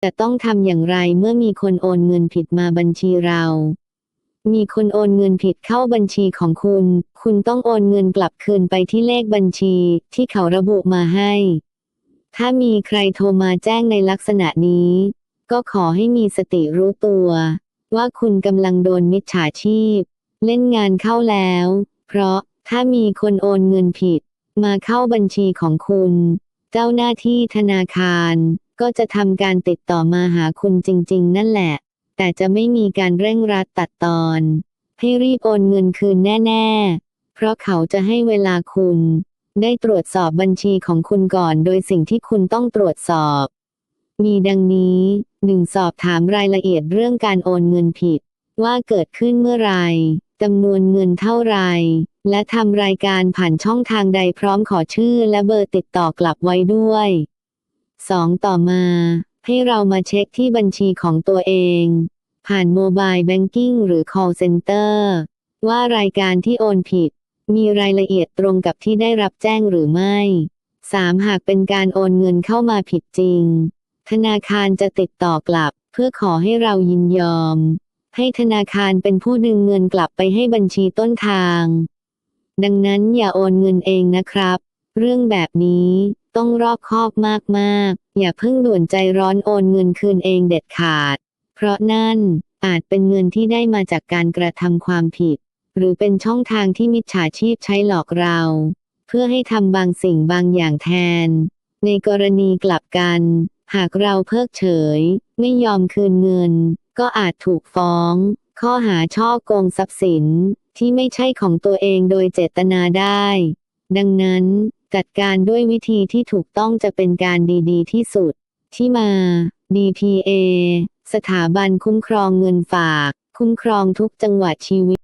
แต่ต้องทำอย่างไรเมื่อมีคนโอนเงินผิดมาบัญชีเรา มีคนโอนเงินผิดเข้าบัญชีของคุณ คุณต้องโอนเงินกลับคืนไปที่เลขบัญชี ที่เขาระบุมาให้ ถ้ามีใครโทรมาแจ้งในลักษณะนี้ ก็ขอให้มีสติรู้ตัว ว่าคุณกำลังโดนมิจฉาชีพ เล่นงานเข้าแล้ว เพราะถ้ามีคนโอนเงินผิด มาเข้าบัญชีของคุณ เจ้าหน้าที่ธนาคาร ก็จะทำการติดต่อมาหาคุณจริง ๆ นั่นแหละ แต่จะไม่มีการเร่งรัดตัดตอน ให้รีบโอนเงินคืนแน่ ๆ เพราะเขาจะให้เวลาคุณ ได้ตรวจสอบบัญชีของคุณก่อน โดยสิ่งที่คุณต้องตรวจสอบ มีดังนี้หนึ่งสอบถามรายละเอียดเรื่องการโอนเงินผิด ว่าเกิดขึ้นเมื่อไรจำนวนเงินเท่าไร และทำรายการผ่านช่องทางใดพร้อมขอชื่อและเบอร์ติดต่อกลับไว้ด้วย 2. ต่อมา ให้เรามาเช็คที่บัญชีของตัวเอง ผ่านโมบายแบงกิ้งหรือ call center ว่ารายการที่โอนผิด มีรายละเอียดตรงกับที่ได้รับแจ้งหรือไม่ 3. หากเป็นการโอนเงินเข้ามาผิดจริง ธนาคารจะติดต่อกลับ เพื่อขอให้เรายินยอม ให้ธนาคารเป็นผู้ดึงเงินกลับไปให้บัญชีต้นทาง ดังนั้นอย่าโอนเงินเองนะครับ เรื่องแบบนี้ ต้องรอบคอบมากๆ อย่าเพิ่งด่วนใจร้อนโอนเงินคืนเองเด็ดขาด เพราะนั่นอาจเป็นเงินที่ได้มาจากการกระทำความผิด หรือเป็นช่องทางที่มิจฉาชีพใช้หลอกเรา เพื่อให้ทำบางสิ่งบางอย่างแทน ในกรณีกลับกัน หากเราเพิกเฉย ไม่ยอมคืนเงิน ก็อาจถูกฟ้อง ข้อหาช่อโกงทรัพย์สินที่ไม่ใช่ของตัวเองโดยเจตนาได้ ดังนั้น จัดการด้วยวิธีที่ถูกต้องจะเป็นการดีๆ ที่สุด ที่มา DPA สถาบันคุ้มครองเงินฝาก คุ้มครองทุกจังหวัดชีวิต